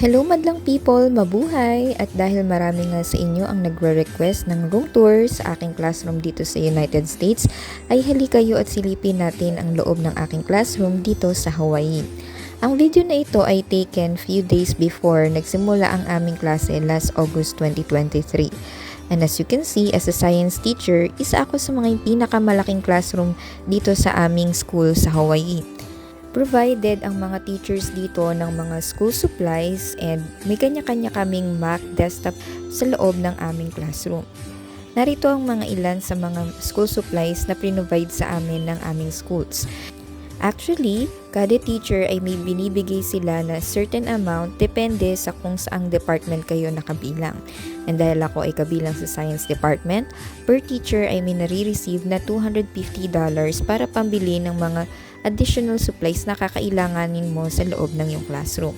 Hello madlang people, mabuhay! At dahil marami nga sa inyo ang nagre-request ng room tour sa aking classroom dito sa United States, ay hali kayo at silipin natin ang loob ng aking classroom dito sa Hawaii. Ang video na ito ay taken few days before nagsimula ang aming klase last August 2023. And as you can see, as a science teacher, isa ako sa mga pinakamalaking classroom dito sa aming school sa Hawaii. Provided ang mga teachers dito ng mga school supplies and may kanya-kanya kaming Mac desktop sa loob ng aming classroom. Narito ang mga ilan sa mga school supplies na provide sa amin ng aming schools. Actually, kada teacher ay may binibigay sila na certain amount depende sa kung saang department kayo nakabilang. And dahil ako ay kabilang sa science department, per teacher ay may nare-receive na $250 para pambili ng mga additional supplies na kakailanganin mo sa loob ng iyong classroom.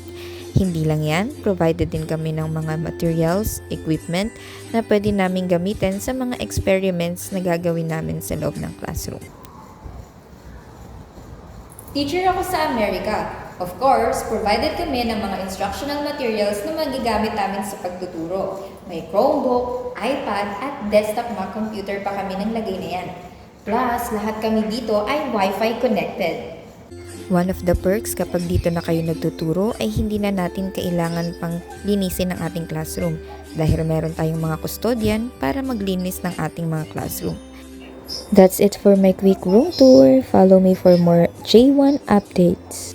Hindi lang yan, provided din kami ng mga materials, equipment na pwede namin gamitin sa mga experiments na gagawin namin sa loob ng classroom. Teacher ako sa Amerika. Of course, provided kami ng mga instructional materials na magigamit namin sa pagtuturo. May Chromebook, iPad, at desktop Mac computer pa kami ng lagay na yan. Plus, lahat kami dito ay Wi-Fi connected. One of the perks kapag dito na kayo nagtuturo ay hindi na natin kailangan pang linisin ang ating classroom dahil meron tayong mga custodian para maglinis ng ating mga classroom. That's it for my quick room tour. Follow me for more J1 updates.